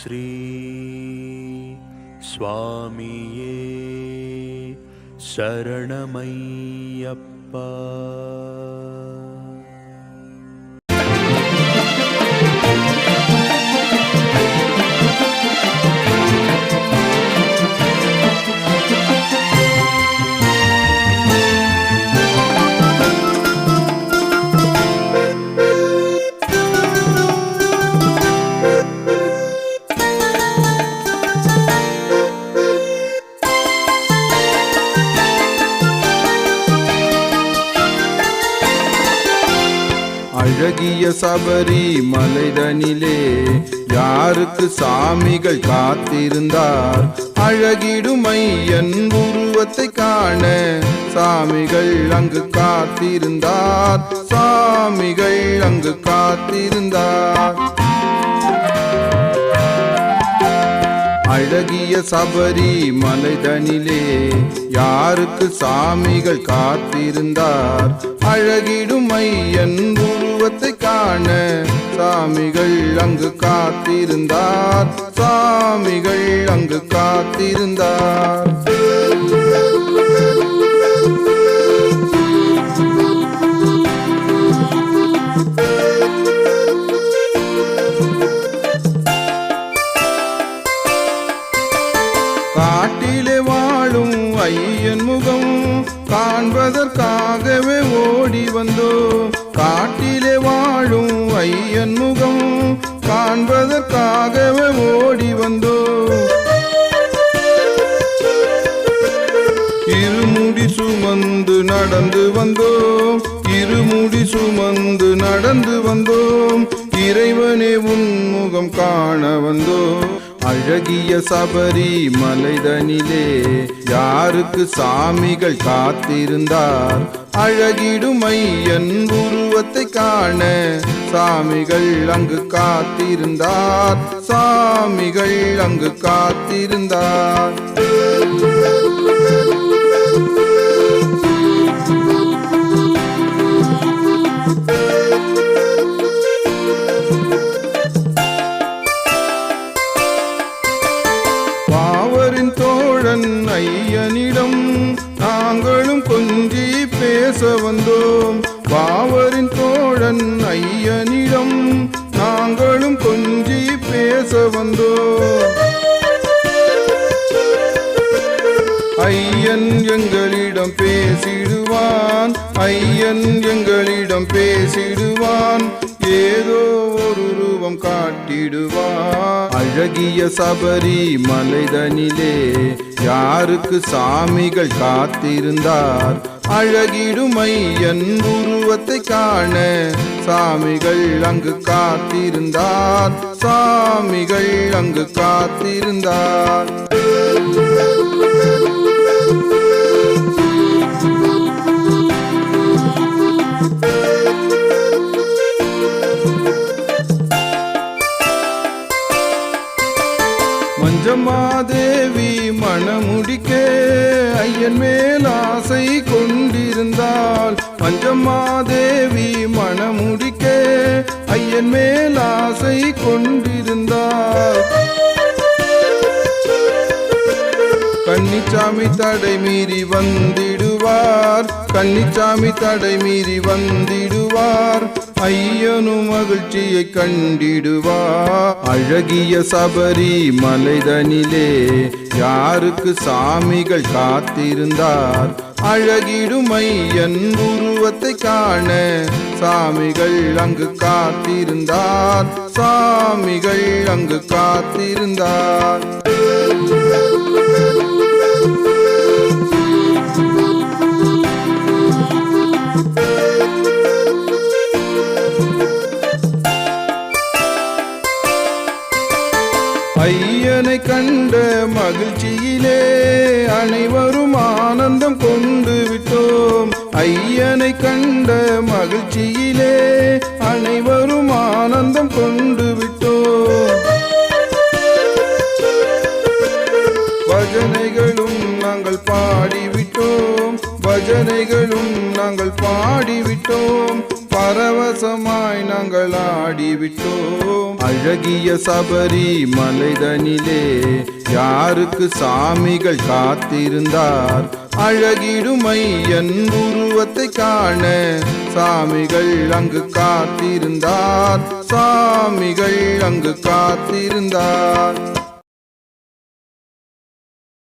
श्री स्वामिये शरणमय्यप्पा। அழகிய சபரி மலைதனிலே யாருக்கு சாமிகள் காத்திருந்தார்? அழகிடும் ஐயன் உருவத்தை காண சாமிகள் அங்கு காத்திருந்தார். சாமிகள் அங்கு காத்திருந்தார். அழகிய சபரி மலைதனிலே யாருக்கு சாமிகள் காத்திருந்தார்? அழகிடும் ஐயன் முகத்தை காண சாமிகள் அங்கு காத்திருந்தார். சாமிகள் அங்கு காத்திருந்தார். காட்டிலே வாழும் ஐயன் முகம் காண்பதற்காகவே ஓடி வந்தோ காட்டில் வாழும் ஐயன் முகம் காண்பதற்காகவே ஓடி வந்தோ. இருமுடி சுமந்து நடந்து வந்தோம் இருமுடி சுமந்து நடந்து வந்தோம் இறைவனே உன்முகம் காண வந்தோம் அழகிய சபரி மலைதனிலே யாருக்கு சாமிகள் காத்திருந்தார்? அழகிடும் ஐயன் உருவத்தை காண சாமிகள் அங்கு காத்திருந்தார். சாமிகள் அங்கு காத்திருந்தார். ஐயன் எங்களிடம் பேசிடுவான் ஐயன் எங்களிடம் பேசிடுவான் ஏதோ ஒரு ரூபம் காட்டிடுவான். அழகிய சபரி மலைதனிலே யாருக்கு சாமிகள் காத்திருந்தார்? அழகிடும் ஐயன் உருவத்தை காண சாமிகள் அங்கு காத்திருந்தார். சாமிகள் அங்கு காத்திருந்தார். மஞ்சமாதேவி மணமுடிக்க ஐயன் மேல் ஆசை கொண்டிருந்தாள் மஞ்சமாதேவி மணமுடிக்க ஐயன் மேல் ஆசை கொண்டிருந்தாள் கன்னிச்சாமி தடை மீறி வந்திடுவார் கன்னிச்சாமி தடை மீறி வந்திடுவார் ஐயனு மகிழ்ச்சியை கண்டிடுவா. அழகிய சபரி மலைதனிலே யாருக்கு சாமிகள் காத்திருந்தார்? அழகிடும் ஐயன் உருவத்தை காண சாமிகள் அங்கு காத்திருந்தார். சாமிகள் அங்கு காத்திருந்தார். ஐயனை கண்ட மகிழ்ச்சியிலே அனைவரும் ஆனந்தம் கொண்டு விட்டோம். ஐயனை கண்ட மகிழ்ச்சியிலே அனைவரும் ஆனந்தம் கொண்டு விட்டோம். பஜனைகளும் நாங்கள் பாடிவிட்டோம். பஜனைகளும் நாங்கள் பாடிவிட்டோம். பரவசமாய் நாங்கள் ஆடிவிட்டோம். அழகிய சபரி மலைதனிலே யாருக்கு சாமிகள் காத்திருந்தார்? அழகிடுமை என் உருவத்தை காண சாமிகள் அங்கு காத்திருந்தார். சாமிகள் அங்கு காத்திருந்தார்.